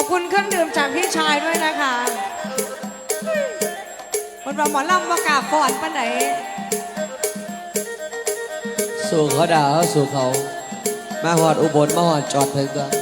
ขอบคุณเครื่องดื่มจากพี่ชายด้วยนะคะคนเราหมอลำว่ากาบก่อนปันไหน สู่เขาดาวสู่เขา มาหอดอุบลมาหอดจอดถึงกัน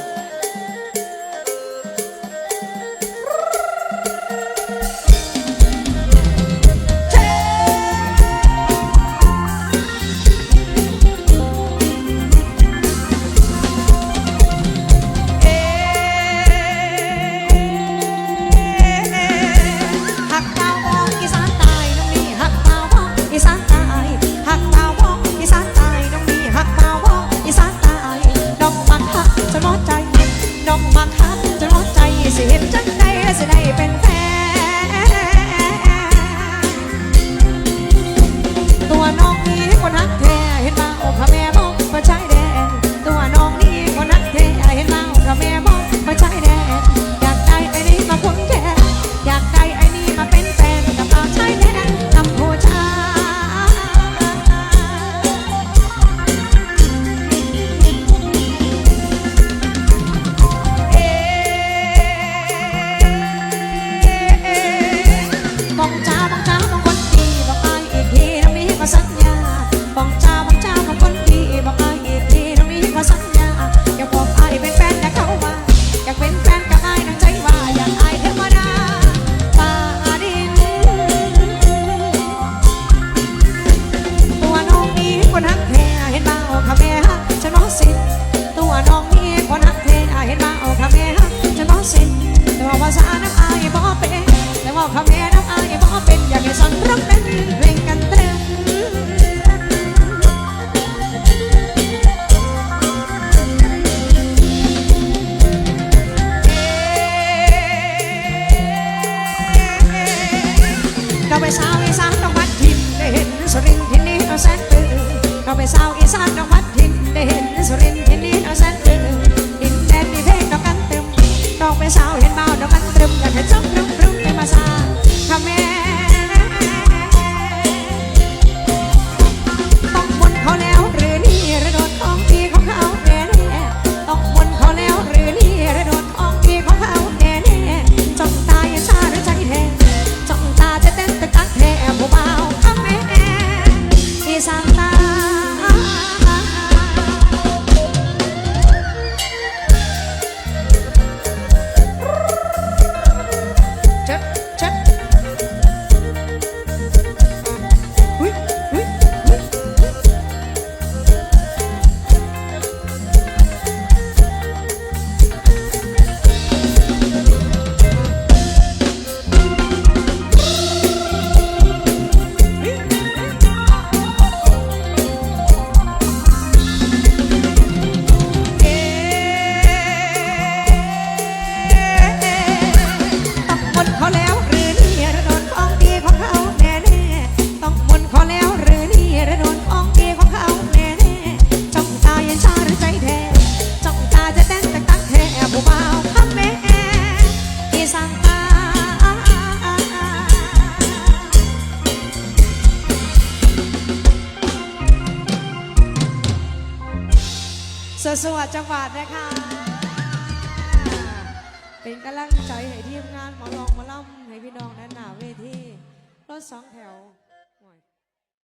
สสวัสดจังหวัดนะคะ เป็นกำลังใจให้ทีมงานหมอลองมอล่มให้พี่น้องนั้นหนาเวทีรถสองแถว